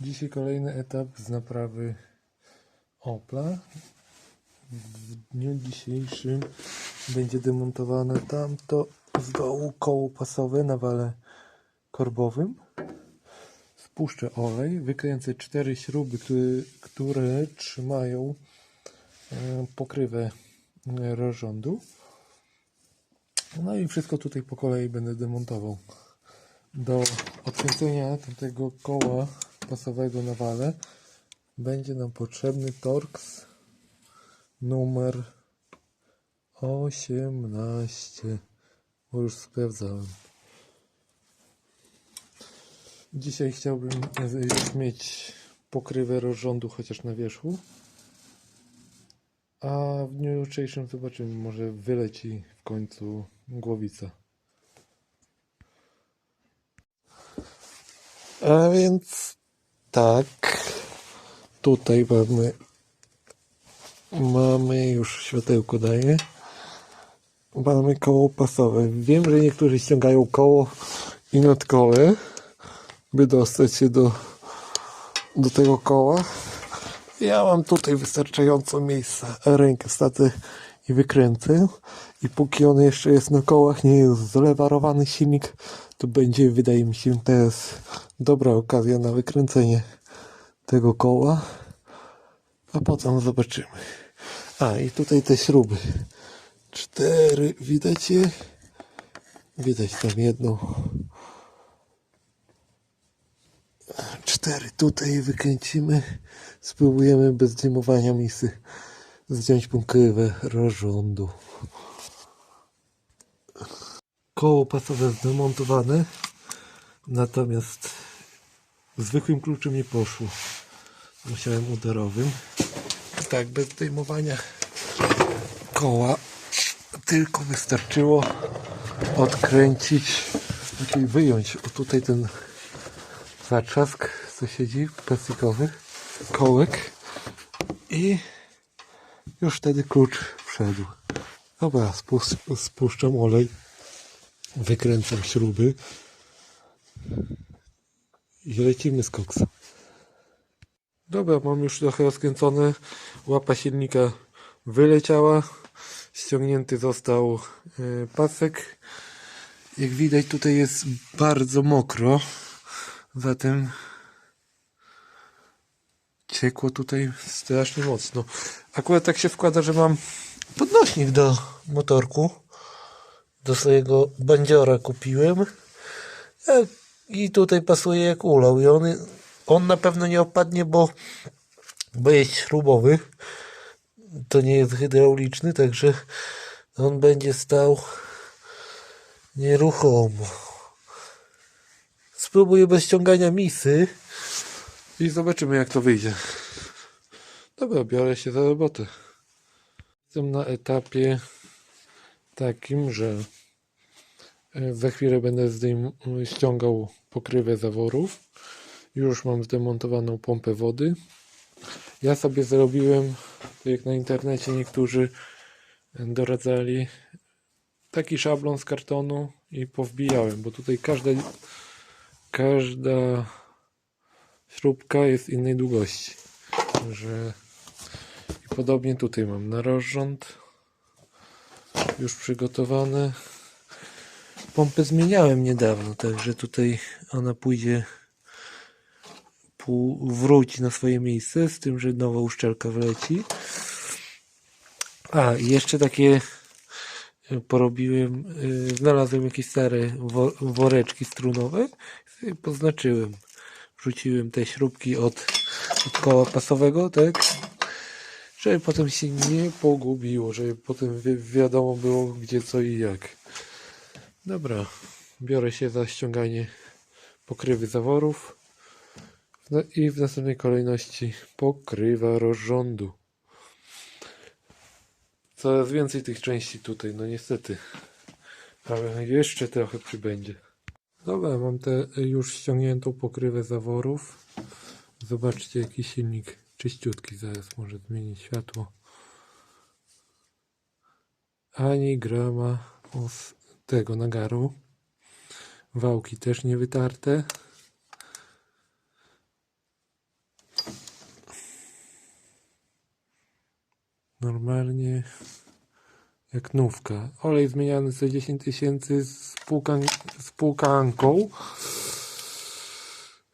Dzisiaj kolejny etap z naprawy Opla. W dniu dzisiejszym będzie demontowane tamto z dołu koło pasowe na wale korbowym. Spuszczę olej, wykręcę cztery śruby, które, które trzymają e, pokrywę e, rozrządu. No i wszystko tutaj po kolei będę demontował. Do odkręcenia tamtego koła pasowego na wale będzie nam potrzebny Torx numer 18, bo już sprawdzałem. Dzisiaj chciałbym już mieć pokrywę rozrządu chociaż na wierzchu. A w dniu jutrzejszym zobaczymy, może wyleci w końcu głowica. A więc tak, tutaj mamy, mamy już światełko daje. Mamy koło pasowe. Wiem, że niektórzy ściągają koło i nadkole, by dostać się do, do tego koła. Ja mam tutaj wystarczająco miejsca. Rękę stacę i wykręcę. I póki on jeszcze jest na kołach, nie jest zlewarowany silnik, to będzie, wydaje mi się, teraz dobra okazja na wykręcenie tego koła. A potem zobaczymy. A i tutaj te śruby. Cztery, widać je? Widać tam jedną. Cztery tutaj wykręcimy. Spróbujemy bez zdejmowania misy zdjąć pokrywę rozrządu. Koło pasowe zdemontowane. Natomiast zwykłym kluczem nie poszło. Musiałem udarowym. Tak, bez zdejmowania koła tylko wystarczyło odkręcić, czyli wyjąć o tutaj ten zatrzask, co siedzi, plastikowy kołek i już wtedy klucz wszedł. Dobra, spusz- spuszczam olej, wykręcam śruby i lecimy z koksa. Dobra, mam już trochę rozkręcone. Łapa silnika wyleciała. Ściągnięty został e, pasek. Jak widać tutaj jest bardzo mokro. Zatem ciekło tutaj strasznie mocno. Akurat tak się składa, że mam podnośnik do motorku. Do swojego bandziora kupiłem. E, I tutaj pasuje jak ulał. I on, on na pewno nie opadnie, bo, bo jest śrubowy. To nie jest hydrauliczny, także on będzie stał nieruchomo. Spróbuję bez ściągania misy i zobaczymy jak to wyjdzie. Dobra, biorę się za robotę. Jestem na etapie takim, że e, za chwilę będę zdejm- ściągał pokrywę zaworów. Już mam zdemontowaną pompę wody. Ja sobie zrobiłem, jak na internecie niektórzy doradzali, taki szablon z kartonu i powbijałem, bo tutaj każda, każda śrubka jest innej długości. Także i podobnie tutaj mam narozrząd już przygotowane. Pompę zmieniałem niedawno, także tutaj ona pójdzie wróci na swoje miejsce, z tym, że nowa uszczelka wleci. A, i jeszcze takie y, porobiłem, y, znalazłem jakieś stare wo, woreczki strunowe poznaczyłem. Wrzuciłem te śrubki od, od koła pasowego, tak? Żeby potem się nie pogubiło, żeby potem wi wiadomo było gdzie, co i jak. Dobra, biorę się za ściąganie pokrywy zaworów. No i w następnej kolejności pokrywa rozrządu. Coraz więcej tych części tutaj, no niestety. Ale jeszcze trochę przybędzie. Dobra, mam tę y, już ściągniętą pokrywę zaworów. Zobaczcie jaki silnik czyściutki zaraz może zmienić światło. Ani grama os tego nagaru. Wałki też nie wytarte. Normalnie jak nówka. Olej zmieniany co 10 tysięcy z, półkan z półkanką.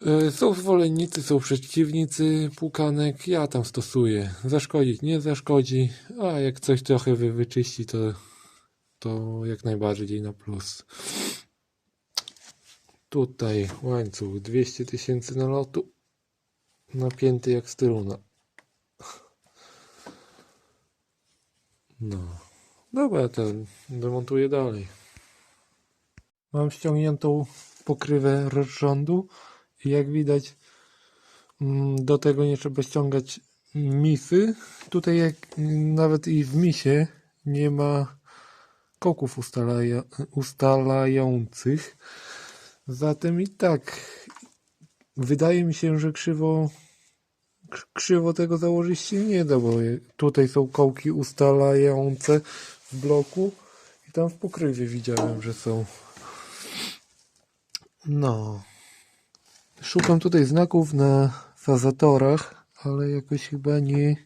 E, Są zwolennicy, są przeciwnicy półkanek. Ja tam stosuję. Zaszkodzić nie zaszkodzi, a jak coś trochę wy wyczyści, to, to jak najbardziej na plus. Tutaj łańcuch 200 tysięcy nalotu. Napięty jak struna. No. Dobra, to demontuję dalej. Mam ściągniętą pokrywę rozrządu i jak widać mm, do tego nie trzeba ściągać misy. Tutaj jak mm, nawet i w misie nie ma koków ustalaja, ustalających. Zatem i tak wydaje mi się, że krzywo krzywo tego założyć się nie da, bo tutaj są kołki ustalające w bloku i tam w pokrywie widziałem, że są. No. Szukam tutaj znaków na fazatorach, ale jakoś chyba nie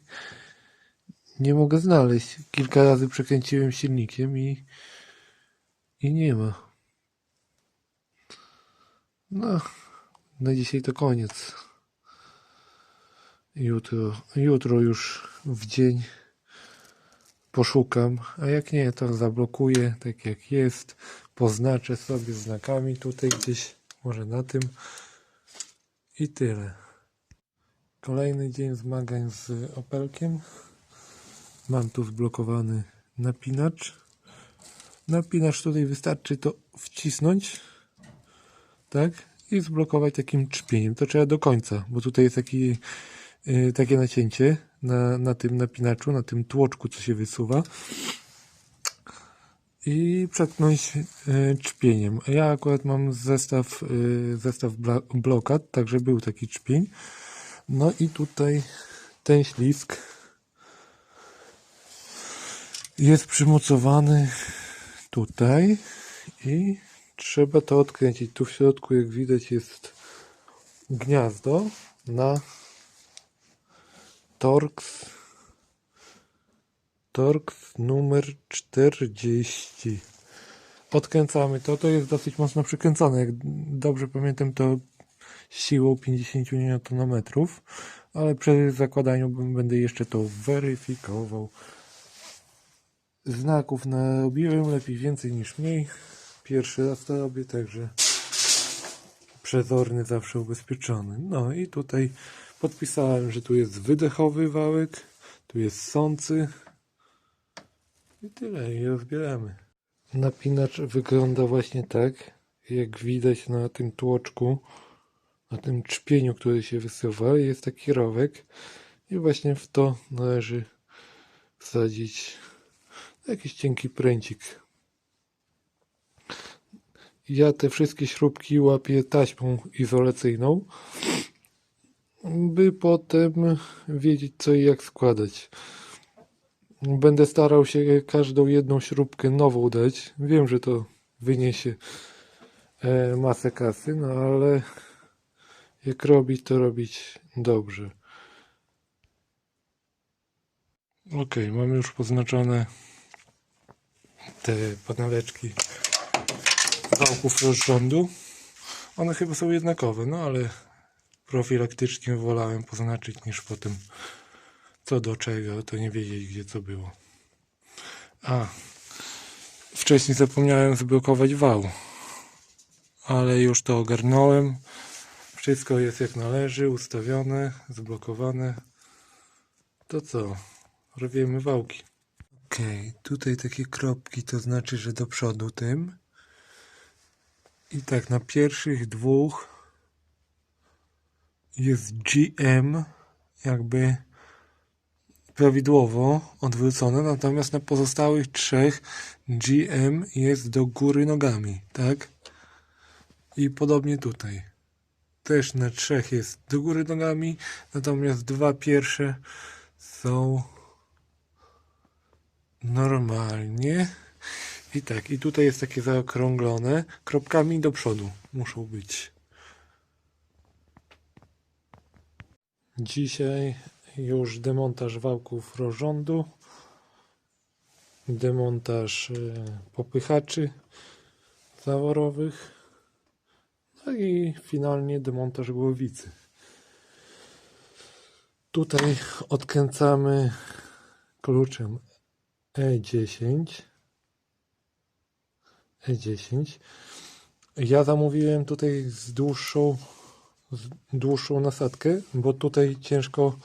nie mogę znaleźć. Kilka razy przekręciłem silnikiem i i nie ma. No, na dzisiaj to koniec. Jutro, jutro już w dzień poszukam, a jak nie, to zablokuję tak jak jest. Poznaczę sobie znakami tutaj gdzieś, może na tym i tyle. Kolejny dzień zmagań z Opelkiem. Mam tu zblokowany napinacz. Napinacz tutaj wystarczy to wcisnąć, tak? I zblokować takim trzpieniem. To trzeba do końca, bo tutaj jest taki, y, takie nacięcie na, na tym napinaczu, na tym tłoczku, co się wysuwa. I przetknąć trzpieniem. A Ja akurat mam zestaw, y, zestaw blokad, także był taki trzpień. No i tutaj ten ślisk jest przymocowany tutaj i trzeba to odkręcić. Tu w środku, jak widać, jest gniazdo na Torx Torx numer 40. Odkręcamy to. To jest dosyć mocno przykręcone. Jak dobrze pamiętam, to siłą 50 Nm, ale przy zakładaniu będę jeszcze to weryfikował. Znaków narobiłem, lepiej więcej niż mniej. Pierwszy raz to robię, także przezorny zawsze ubezpieczony. No i tutaj podpisałem, że tu jest wydechowy wałek, tu jest sący i tyle, i rozbieramy. Napinacz wygląda właśnie tak, jak widać na tym tłoczku, na tym trzpieniu, który się wysuwa, jest taki rowek i właśnie w to należy wsadzić jakiś cienki pręcik. Ja te wszystkie śrubki łapię taśmą izolacyjną, by potem wiedzieć co i jak składać. Będę starał się każdą jedną śrubkę nową dać. Wiem, że to wyniesie e, masę kasy, no ale jak robić, to robić dobrze. Ok, mamy już poznaczone te paneleczki wałków rozrządu. One chyba są jednakowe, no ale profilaktycznie wolałem poznaczyć niż potem co do czego, to nie wiedzieć gdzie co było. A, wcześniej zapomniałem zblokować wał, ale już to ogarnąłem. Wszystko jest jak należy, ustawione, zblokowane. To co? Robimy wałki. Okej, tutaj takie kropki to znaczy, że do przodu tym. I tak na pierwszych dwóch jest GM jakby prawidłowo odwrócone, natomiast na pozostałych trzech GM jest do góry nogami, tak? I podobnie tutaj. Też na trzech jest do góry nogami, natomiast dwa pierwsze są normalnie. I tak, i tutaj jest takie zaokrąglone, kropkami do przodu muszą być. Dzisiaj już demontaż wałków rozrządu. demontaż e, popychaczy zaworowych, no i finalnie demontaż głowicy. Tutaj odkręcamy kluczem E10. E10. Ja zamówiłem tutaj z dłuższą, dłuższą nasadkę, bo tutaj ciężko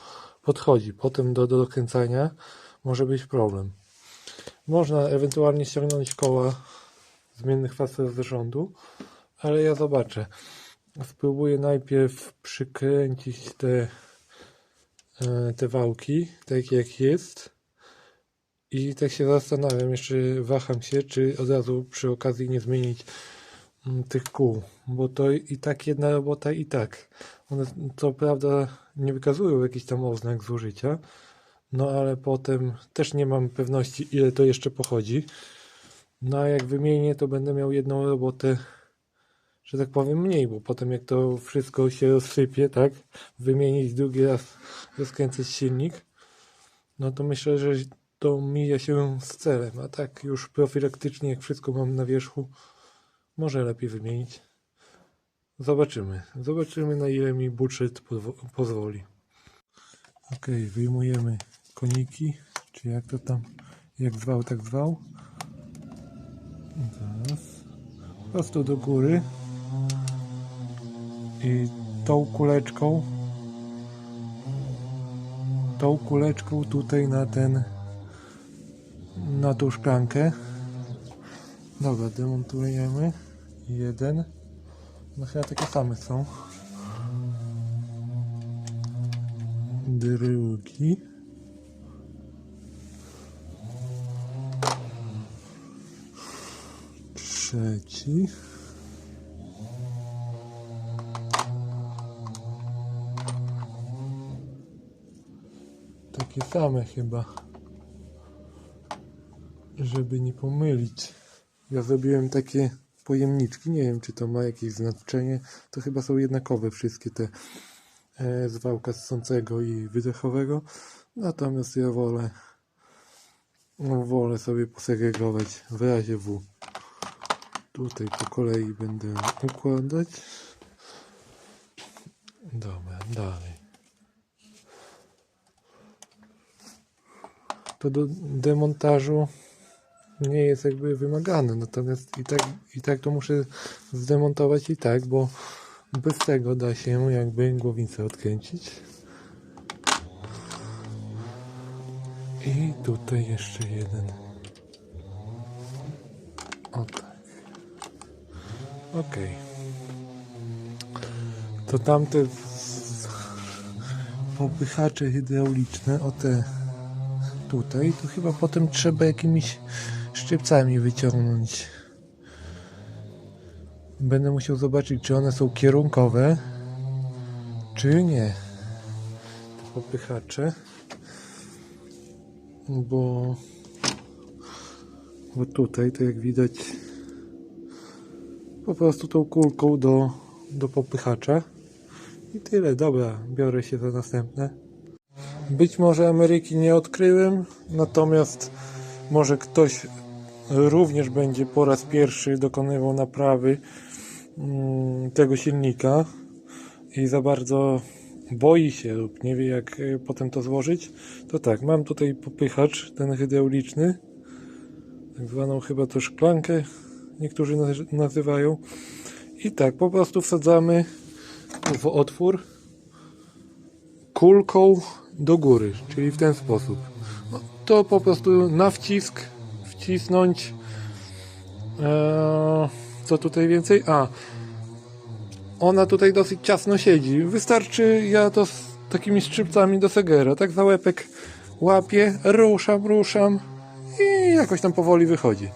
podchodzi. Potem do, do dokręcania może być problem. Można ewentualnie ściągnąć koła zmiennych faset z rządu, ale ja zobaczę. Spróbuję najpierw przykręcić te, e, te wałki, tak jak jest. I tak się zastanawiam, jeszcze waham się, czy od razu przy okazji nie zmienić tych kół, bo to i tak jedna robota i tak. One co prawda nie wykazują jakichś tam oznak zużycia, no ale potem też nie mam pewności ile to jeszcze pochodzi. No a jak wymienię to będę miał jedną robotę, że tak powiem mniej, bo potem jak to wszystko się rozsypie, tak, wymienić drugi raz, rozkręcać silnik, no to myślę, że to mija się z celem, a tak już profilaktycznie, jak wszystko mam na wierzchu, może lepiej wymienić. Zobaczymy. Zobaczymy na ile mi budżet pozwo- pozwoli. Ok, wyjmujemy koniki, czy jak to tam, jak zwał, tak zwał. Teraz prosto do góry i tą kuleczką tą kuleczką tutaj na ten na tą szklankę dobra, demontujemy jeden. No chyba takie same są. Drugi. Trzeci. Takie same chyba. Żeby nie pomylić. Ja zrobiłem takie pojemniczki. Nie wiem czy to ma jakieś znaczenie. To chyba są jednakowe wszystkie te e, z wałka ssącego i wydechowego natomiast ja wolę wolę sobie posegregować. W razie W. Tutaj po kolei będę układać. Dobra, dalej. To do demontażu nie jest jakby wymagane, natomiast i tak, i tak to muszę zdemontować i tak, bo bez tego da się jakby głowicę odkręcić. I tutaj jeszcze jeden. O tak. Okej. To tamte popychacze hydrauliczne, o te tutaj, to chyba potem trzeba jakimiś szczypcami wyciągnąć. Będę musiał zobaczyć, czy one są kierunkowe, czy nie. Te popychacze. Bo, bo tutaj, to jak widać, po prostu tą kulką do, do popychacza. I tyle, dobra, biorę się za następne. Być może Ameryki nie odkryłem, natomiast może ktoś również będzie po raz pierwszy dokonywał naprawy mm, tego silnika i za bardzo boi się lub nie wie jak e, potem to złożyć, to tak, mam tutaj popychacz, ten hydrauliczny, tak zwaną chyba to szklankę niektórzy naz- nazywają i tak, po prostu wsadzamy w otwór kulką do góry, czyli w ten sposób. No, to po prostu na wcisk wcisnąć. Eee, co tutaj więcej? A, ona tutaj dosyć ciasno siedzi. Wystarczy ja to z takimi szczypcami do segera, tak za łepek łapię, ruszam, ruszam i jakoś tam powoli wychodzi.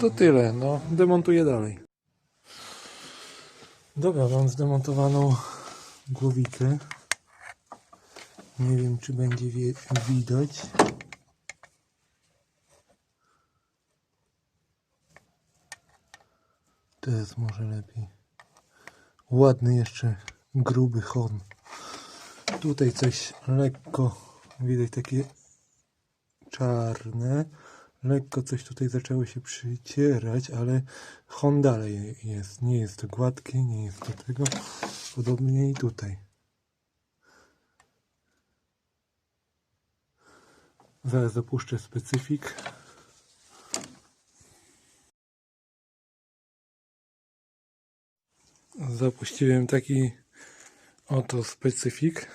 To tyle, no, demontuję dalej. Dobra, mam zdemontowaną głowikę. Nie wiem, czy będzie wie- widać. Teraz może lepiej. Ładny jeszcze gruby hon. Tutaj coś lekko widać takie czarne. Lekko coś tutaj zaczęło się przycierać, ale hon dalej jest. Nie jest to gładkie, nie jest to tego. Podobnie i tutaj. Zaraz zapuszczę specyfik. Zapuściłem taki oto specyfik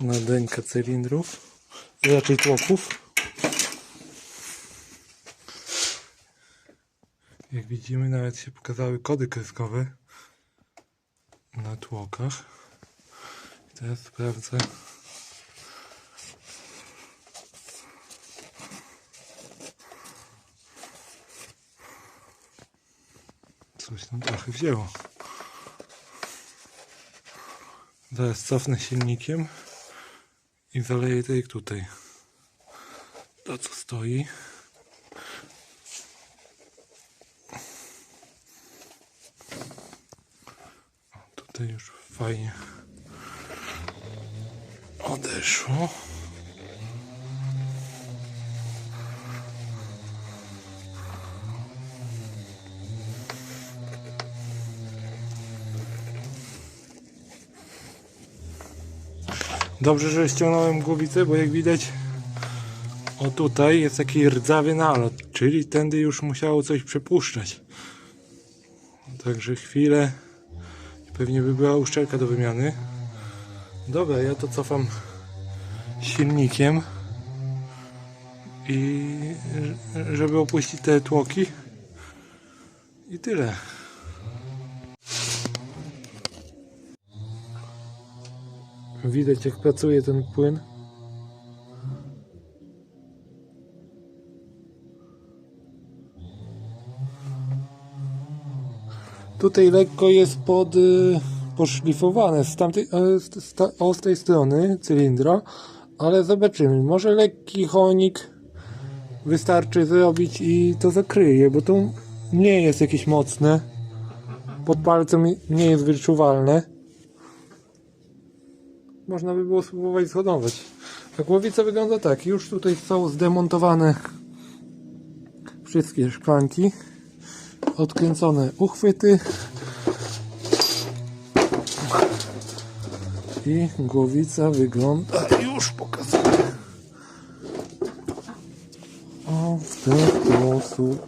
na DNK cylindrów, raczej tłoków. Jak widzimy, nawet się pokazały kody kreskowe na tłokach. I teraz sprawdzę. Coś tam trochę wzięło. Zaraz cofnę silnikiem i zaleję to jak tutaj. To co stoi. O, tutaj już fajnie odeszło. Dobrze, że ściągnąłem głowicę, bo jak widać o tutaj jest taki rdzawy nalot, czyli tędy już musiało coś przepuszczać. Także chwilę pewnie by była uszczelka do wymiany. Dobra, ja to cofam silnikiem i żeby opuścić te tłoki i tyle. Widać jak pracuje ten płyn. Tutaj lekko jest pod, y, poszlifowane z, tamtej, e, z, z, ta- tej strony cylindra, ale zobaczymy. Może lekki chonik wystarczy zrobić i to zakryje, bo to nie jest jakieś mocne. Pod palcem nie jest wyczuwalne można by było spróbować zhodować. A głowica wygląda tak. Już tutaj są zdemontowane wszystkie szklanki. Odkręcone uchwyty. I głowica wygląda już pokazuję. O, w ten sposób.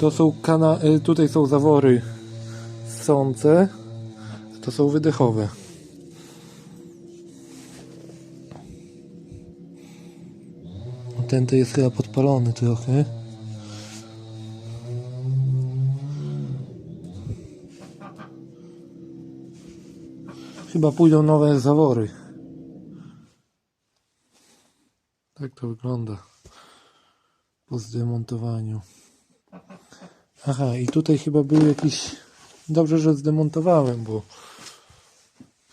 To są kana... y, Tutaj są zawory ssące. To są wydechowe. Ten to jest chyba podpalony trochę. Chyba pójdą nowe zawory. Tak to wygląda po zdemontowaniu. Aha, i tutaj chyba był jakiś. Dobrze, że zdemontowałem, bo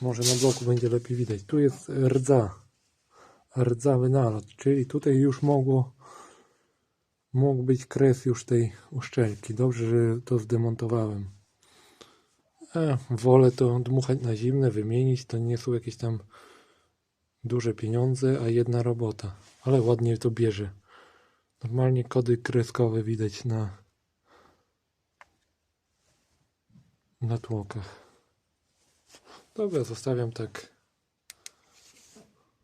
może na bloku będzie lepiej widać. Tu jest rdza. Rdzawy nalot, czyli tutaj już mogło mógł być kres już tej uszczelki. Dobrze, że to zdemontowałem. E, wolę to dmuchać na zimne, wymienić. To nie są jakieś tam duże pieniądze, a jedna robota. Ale ładnie to bierze. Normalnie kody kreskowe widać na na tłokach. Dobra, zostawiam tak